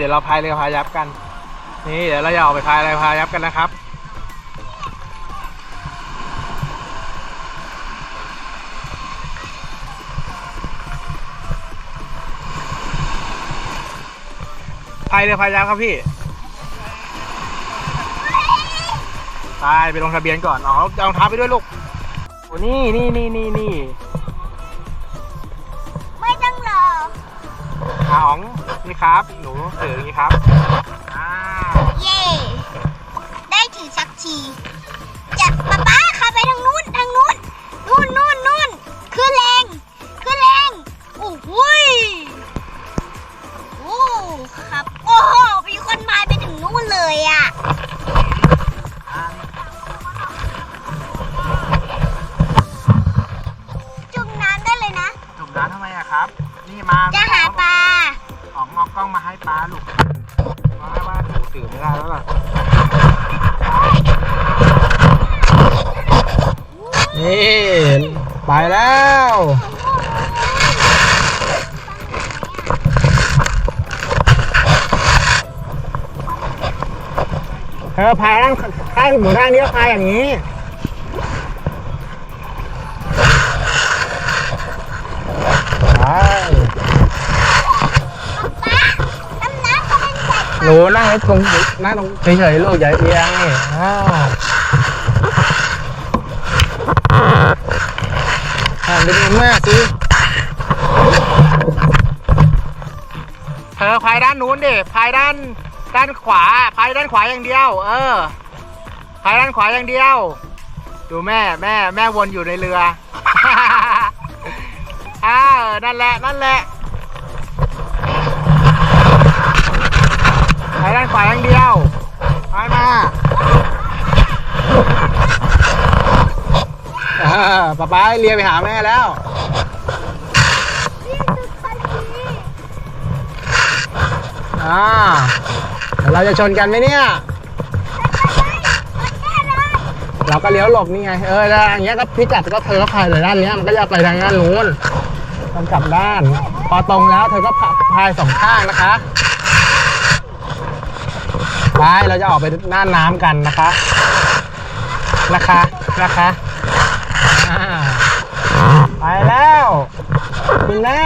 เดี๋ยวเราพายเรือพายับกัน นี่เดี๋ยวเราจะออกไปพายเรือพายับกันนะครับพายเรือพายับครับพี่ไปไปลงทะเบียนก่อนอ๋อเอารองเท้าไปด้วยลูกโอ้นี่นี่นี่นี่นี่ไม่ต้องรออาอ๋อง นี่ครับ หนูถืออย่างนี้ครับอ่าเย่ได้ถือสักที แล้ว เธอพายข้างข้างหมูด้านนี้ก็พายอย่างนี้ ไปปลาดำน้ำก็เป็นใส่หนูนั่งไว้ตรงนั่งตรงเฉยๆลูกอย่าเอียงนี่อ้าว่านไปดูแม่สิเธอพายด้านนู้นดิพายด้านด้านขวาพายด้านขวาอย่างเดียว เออพายด้านขวาอย่างเดียว ดูแม่แม่แม่วนอยู่ในเรืออ้าวนั่นแหละนั่นแหละ ไปด้านขวาอย่างเดียวไปมาอ่า ป๊าป๊าเรียไปหาแม่แล้ว อ่าเดี๋ยวเราจะชนกันไหมเนี่ย เราก็เลี้ยวหลบนี่ไง เออแล้วอย่างเงี้ยก็พิกัดก็เธอก็พายเลยด้านเนี้ยมันก็จะไปทางด้านนู้นต้องกลับด้าน พอตรงแล้วเธอก็พายสองข้างนะคะไปเราจะออกไปน่านน้ำกันนะคะ นะคะ นะคะอ่า ไปแล้วคุณแม่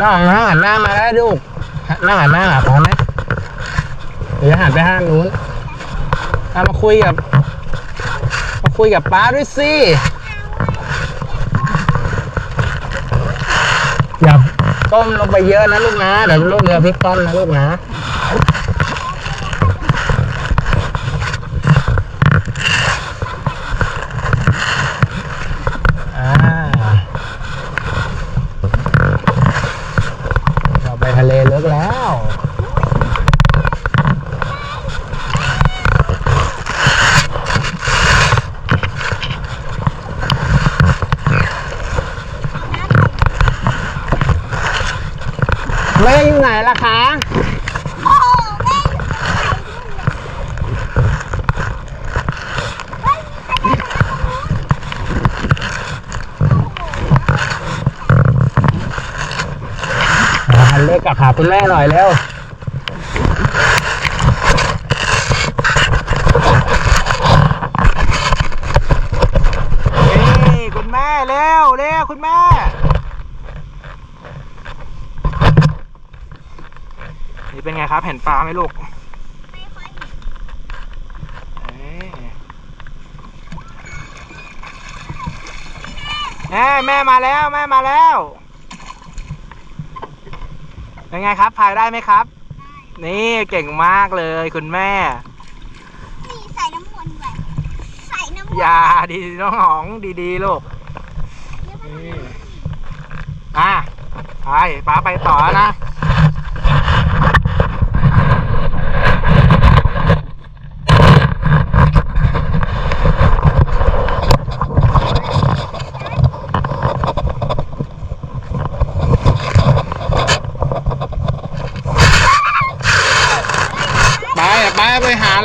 น้องน้องหันหน้ามาแล้วลูกน้องหันหน้าหาพร้อไหมเดี๋ยวหันไปทางนู้นเอามาคุยกับ มาคุยกับป้าด้วยสิ อย่าต้มลงไปเยอะนะลูกนะเดี๋ยวลูกเรือพลิกต้นนะลูกนะ อ่า เราไปทะเลลึกแล้ว แม่อยู่ไหนล่ะคะ โอ้แม่เฮ้ยใครมาทางนู้น หันเลือ กลับหาคุณแม่หน่อยเร็วนี่คุณแม่เร็วเร็วคุณแม่ นี่เป็นไงครับ เห็นปลาไหมลูกแม่แม่มาแล้ว แม่มาแล้ว เป็นไงครับพายได้ไหมครับ นี่เก่งมากเลยคุณแม่ มีใส่น้ำมนต์ไว้ใส่น้ำมนต์อย่าดีน้องหองดีๆลูกเดี๋ยวมันนี่อะไปป้าไปต่อแล้วนะ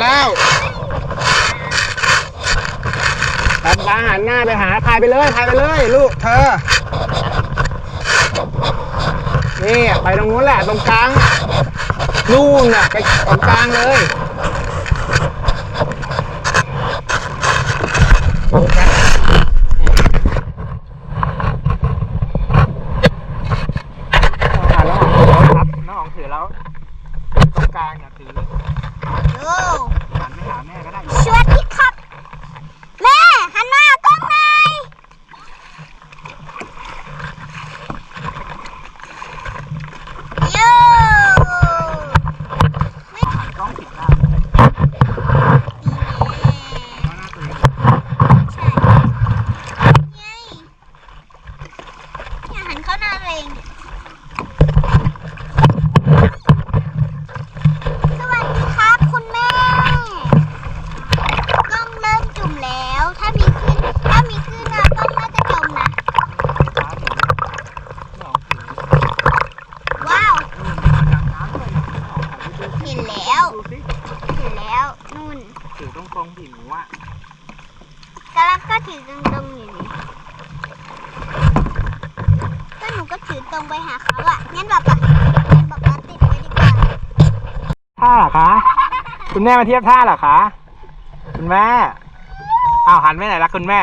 แล้วตาตาหันหน้าไปหาถ่ายไปเลยถ่ายไปเลย ลูกเธอ นี่ ไปตรงนู้นแหละ ตรงกลางนู่นน่ะไปตรงกลางเลย นไปดูเห็นแล้วดูสิเห็นแล้วนู่นถือตรงตรงๆผิวอะกำลังก็ถือตรงๆอยู่นี่ก็หนูก็ถือตรงไปหาเขาอะงั้นแบบอะงั้นแบบว่าติดไว้ดีกว่าท่าเหรอคะ คุณแม่มาเทียบท่าเหรอคะ คุณแม่อ้าวหันไปไหนละคุณแม่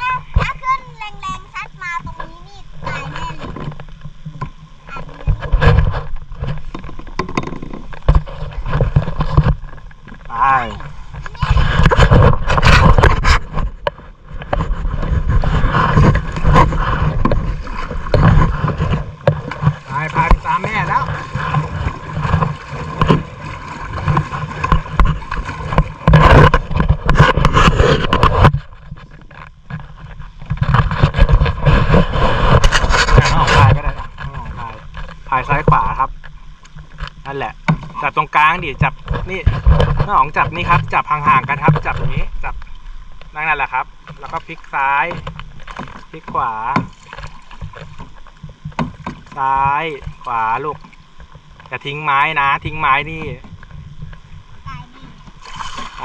ถ้าถ้าขึ้นแรงๆซัดมาตรงนี้นี่ตายแน่เลยอันนี้ ไปไปพาไปตามแม่แล้วน้องพายก็ได้นะน้องพายพายซ้ายขวาครับ นั่นแหละ จับตรงกลางดิ จับ องจับนี่ครับ จับห่างๆกันครับ จับอย่างนี้ จับนั่นแหละครับ แล้วก็พลิกซ้าย พลิกขวา ซ้าย ขวาลูกอย่าทิ้งไม้นะ ทิ้งไม้นี่ตายแน่ไป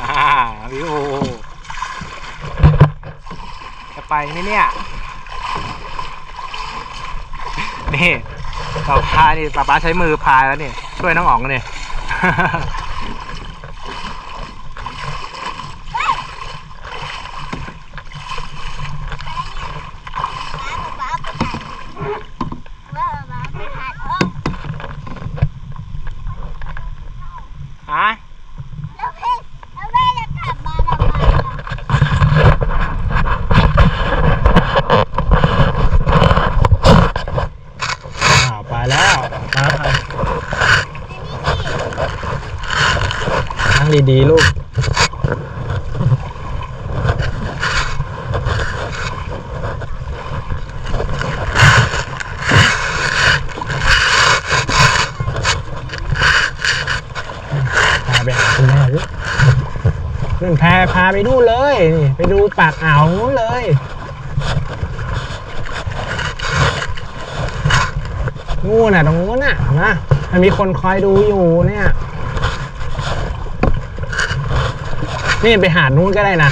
อ่าวิโอจะ ไปไหมเนี่ย นี่ป้าพานี่ป้าป้าใช้มือพายแล้วนี่ ช่วยน้องอ๋องนี่ยาป๊าไปถ่ายว่าป๊าไปถ่ายเออ ฮะ แล้วเพ่แล้วแม่จะกลับมาทำไมล่ะ อ่าไปแล้วมาไปนั่งดีๆลูก พาไปหาคุณแม่ดินู่น พาพาไปนู่นเลย ไปดูปากอ่าวนู้นเลย นู่นน่ะตรงนู้นน่ะนะมันมีคนคอยดูอยู่เนี่ย นี่ไปหาดนู้นก็ได้นะ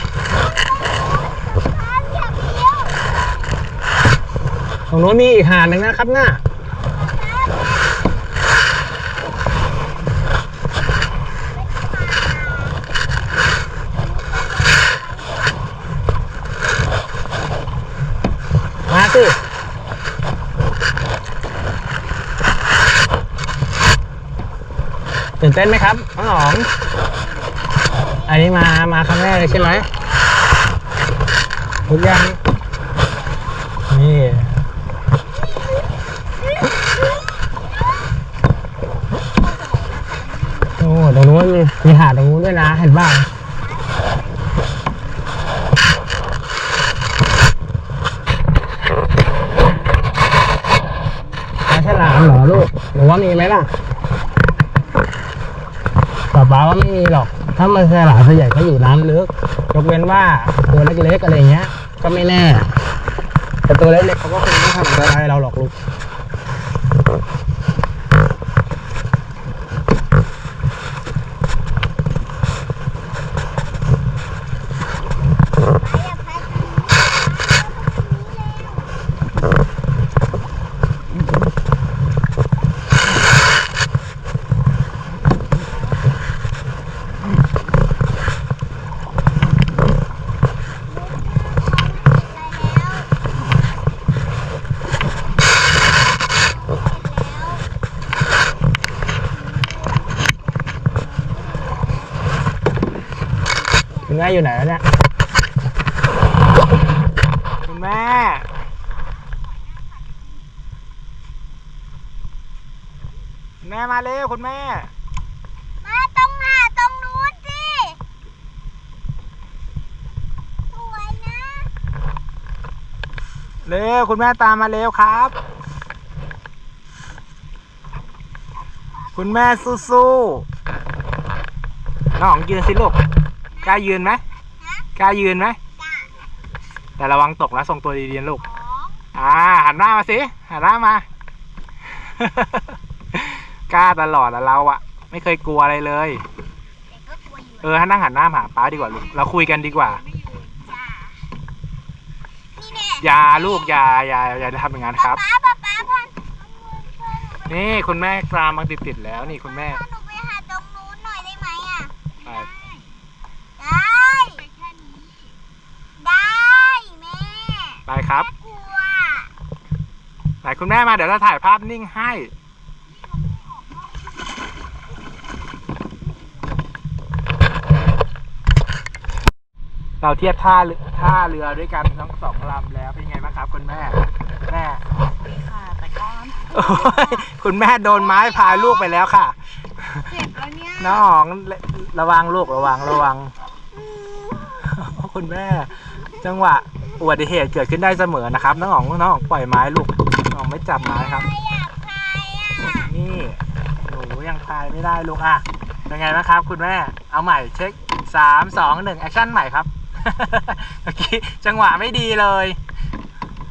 ตรงนู้นมีอีกหาดหนึ่งนะครับน่ะมา สิตื่นเต้นไหมครับน้องอ๋อง อันนี้มา มาครั้งแรกเลยใช่ไหมทุกอย่าง นี่โอ้ตรงนู้นมีมีหาดตรงนู้นด้วยนะ เห็นบ้างปลาฉลามเหรอลูก หรือว่ามีไหมล่ะป้าป้าว่าไม่มีหรอก ถ้ามันฉลามส่วนใหญ่ก็อยู่น้ำลึกยกเว้นว่าตัวเล็กๆอะไรเงี้ย ก็ไม่แน่ แต่ตัวเล็กๆเขาก็คงไม่ทำอะไรเราหรอกลูก ไปอย่าพายทางนี้ทางนี้แล้ว คุณแม่อยู่ไหนแล้วเนี่ยคุณแม่คุณแม่มาเร็วคุณแม่ มาตรงหาตรงนู้นสิสวยนะเร็วคุณแม่ตามมาเร็วครับ คุณแม่สู้ๆน้องยืนสิลูก กล้ายืนไหมฮะกล้ายืนไหมจ้าแต่ระวังตกนะทรงตัวดีๆนะลูกสองอ่า หันหน้ามาสิ หันหน้ามา กล้าตลอดอะเราอะไม่เคยกลัวอะไรเลยแต่ก็กลัวอยู่เออนั่งหันหน้ามาหาป้าดีกว่าลูก เราคุยกันดีกว่าไม่อยู่จ้านี่แน่อย่าลูกอย่าอย่าอย่าทำอย่างนั้นครับป๊าป๊าป๊าพันเอามือช่วยหนูไปนี่คุณแม่กรามมาติดติดๆแล้วนี่คุณแม่ พาหนูไปหาตรงนู้นหน่อยได้ไหมอะ ไป ได้ไปแค่นี้ ได้แม่ ไปครับแม่กลัวไหนคุณแม่มาเดี๋ยวเราถ่ายภาพนิ่งให้ เราเทียบท่าเรือท่าเรือด้วยกันทั้งสองลำแล้วเป็นไงบ้างครับ คุณแม่แม่ค่ะ แต่ก็โอ้ยคุณแม่โดนไม้พายลูกไปแล้วค่ะ เจ็บแล้วเนี่ยน้องระวังลูกระวังระวัง คุณแม่ จังหวะ อุบัติเหตุเกิดขึ้นได้เสมอนะครับน้องอ๋องน้องอ๋องปล่อยไม้ลูกน้องอ๋องไม่จับไม้ครับไม่อยากพายอะนี่หนูยังพายไม่ได้ลูกอะเป็นไงบ้างครับ คุณแม่เอาใหม่เช็คสามสองหนึ่งแอคชั่นใหม่ครับ เมื่อกี้จังหวะไม่ดีเลย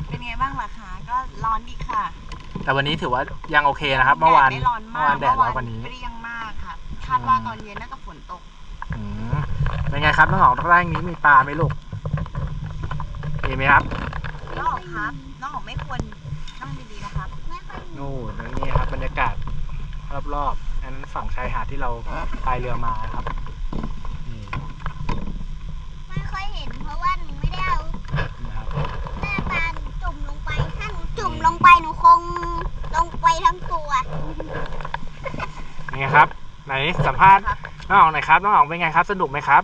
เป็นไงบ้างล่ะคะก็ร้อนดีค่ะแต่วันนี้ถือว่ายังโอเคนะครับ เมื่อวานแดดไม่ร้อนเมื่มาอกวานแดดร้อนกว่านี้ เปรี้ยงมากค่ะคาดว่าตอนเย็นน่าจะฝนตก อืมเป็นไงครับน้องอ๋องแรกนี้มีปลาไหมลูก มีไหมครับน้องอ๋องครับน้องอ๋องไม่ควรนั่งดีๆนะครับไม่ค่อยมีนู่นนั่นนี่ครับบรรยากาศรอบๆอันนั้นฝั่งชายหาดที่เราพายเรือมาครับนี่ไม่ค่อยเห็นเพราะว่าหนูไม่ได้เอานะครับแม่ปลาหนูจุ่มลงไปถ้าหนูจุ่มลงไปหนูคงลงไปทั้งตัวเป็นไงครับ ไหนสัมภาษณ์น้องอ๋องหน่อยครับน้องอ๋องเป็นไงครับ สนุกไหมครับ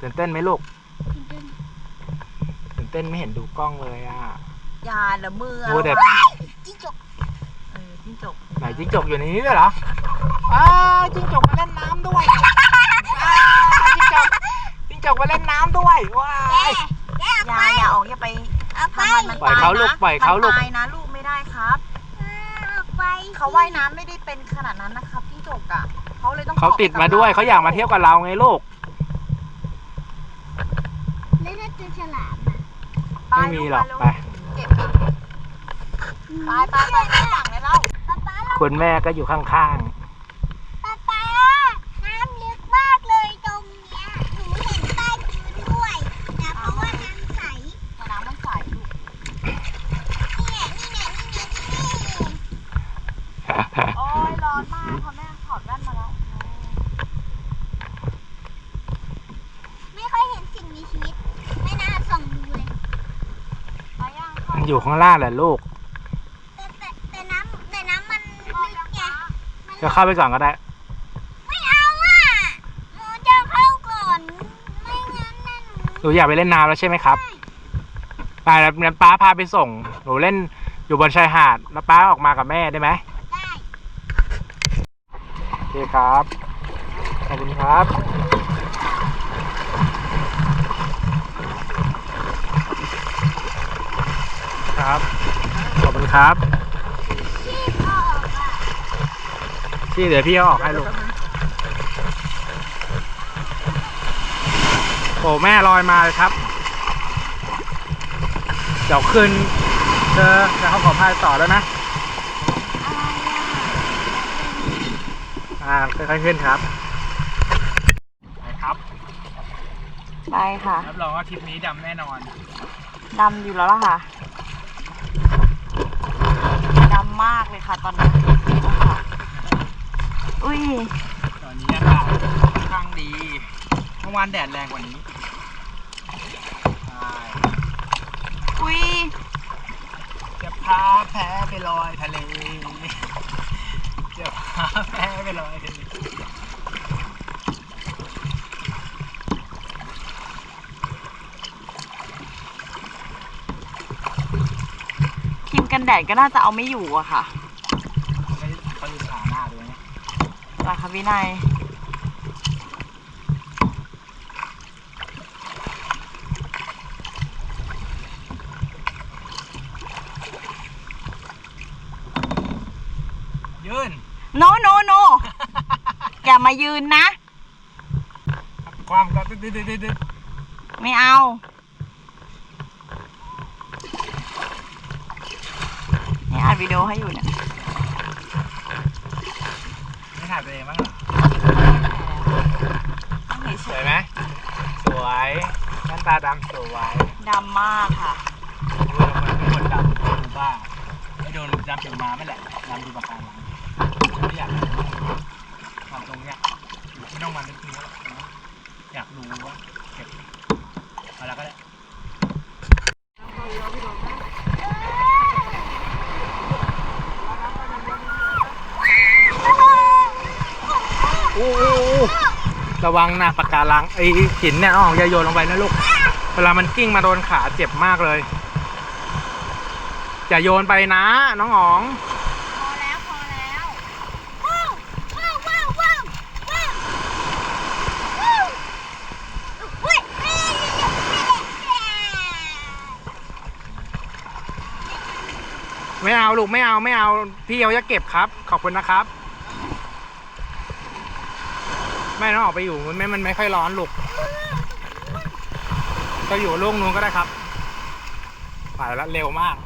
ตื่นเต้นไหมลูก ตื่นเต้นไม่เห็นดูกล้องเลยอะ ยาละมือมัวแต่ระวังจิ้งจกเออจิ้งจกไหนจิ้งจกอยู่ในนี้ด้วยเหรออ้าวจิ้งจกมาเล่นน้ำด้วยอ้าวจิ้งจกจิ้งจกมาเล่นน้ำด้วยว้าแกยแกเอาอย่าไปอย่าออกอย่าไปเอาไปทำมันมันปล่อยตายเขาลูนะกปล่อยเขาลูก มันตายนะลูกไม่ได้ครับเอาไปเขาว่ายน้ำไม่ได้เป็นขนาดนั้นนะครับจิ้งจกอะเขาเลยต้องเขาติดมาด้วยเขาอยากมาเที่ยวกับเราไงลูก แล้วถ้าเจอฉลามอะ ไม่มีหรอกไปเจ็บอะไป ไปไปไปฝั่งเลยเราป๊าป๊าเราคุณแม่ก็อยู่ข้างป๊าป๊าน้ำลึกมากเลยตรงเนี้ย หนูเห็นใต้พื้นด้วยนะเพราะว่าน้ำใส แต่น้ำมันใสลูก นี่แหละนี่แหละนี่แหละนี่ ๆ โอ้ยร้อนมากพอแม่ถอดแว่นมาแล้ว ไม่ค่อยเห็นสิ่งมีชีวิต ไม่น่าส่องดูเลย ไปยัง มันอยู่ ข้างล่างแหละลูกแต่แต่แต่น้ำแต่น้ำมันลึกไงมันก็เข้าไปก่อนก็ได้ ไม่เอาอะหนูจะเข้าก่อน ไม่งั้นน่ะหนูหนูอยากไปเล่นน้ำแล้วใช่ไหมครับไปแล้วงั้นป้าพาไปส่ง หนูเล่นอยู่บนชายหาด แล้วป้าออกมากับแม่ได้ไหมได้ โอเคครับ ขอบคุณครับ ครับ ขอบคุณครับที่พ่อออกอะที่เดี๋ยวพี่เอาออกให้ลูก โอ้แม่ลอยมาเลยครับ เดี๋ยวคืนเธอเดี๋ยวเขาขอพายต่อแล้วนะ อ่าค่อยๆขึ้นครับไปครับไปค่ะ รับรองว่าทริปนี้ดำแน่นอน ดำอยู่แล้วล่ะค่ะดำ มากเลยค่ะตอนนี้ค่ะอุ้ยตอนนี้อากาศค่อนข้างดีเมื่อวานแดดแรงกว่านี้ใช่อุ้ยจะพาแพ้ไปลอยทะเลจะพาแพ้ไปลอยทะเล ครีมกัน แดดก็น่าจะเอาไม่อยู่อะค่ะไม่เขาลืมขาหน้าด้วยนะราคาวินัยยืน โนโนโน อย่ามายืนนะ ความก็ดึ๊ดดึ๊ดดึ๊ดดึ๊ดไม่เอา นี่อัดวิดีโอให้อยู่เนี่ย ไม่ถ่ายตัวเองบ้างเหรอต้องสเฉวยยไหมสวยแว่นตาดำสวยๆดำมากค่ะดูแล้วมันเป็นคนดำดูบ้าไม่โดนดำผิวมาไม่แหละดำดูปากการังไม่อยากทำตรงเนี้ยไม่ต้องมานึกถึงแล้วอยากรู้ว่าเก็บเอาละก็ได้ โอ้โห ระวังนะปากการังไอ้หินเนี่ยน้องอ๋องอย่าโยนลงไปนะลูก เวลามันกิ้งมาโดนขาเจ็บมากเลย อย่าโยนไปนะ น้องอ๋อง พอแล้วพอแล้วว้าวว้าวว้าวว้าวว้าวว้าวเฮ้ยเฮ้ยเฮ้ย ไม่เอาลูกไม่เอาไม่เอา พี่เอาจะเก็บครับ ขอบคุณนะครับ ไม่ต้องออกไปอยู่มันไม่มันไม่ค่อยร้อนลูกก็อยู่ลูกนู้นก็ได้ครับไปแล้วเร็วมาก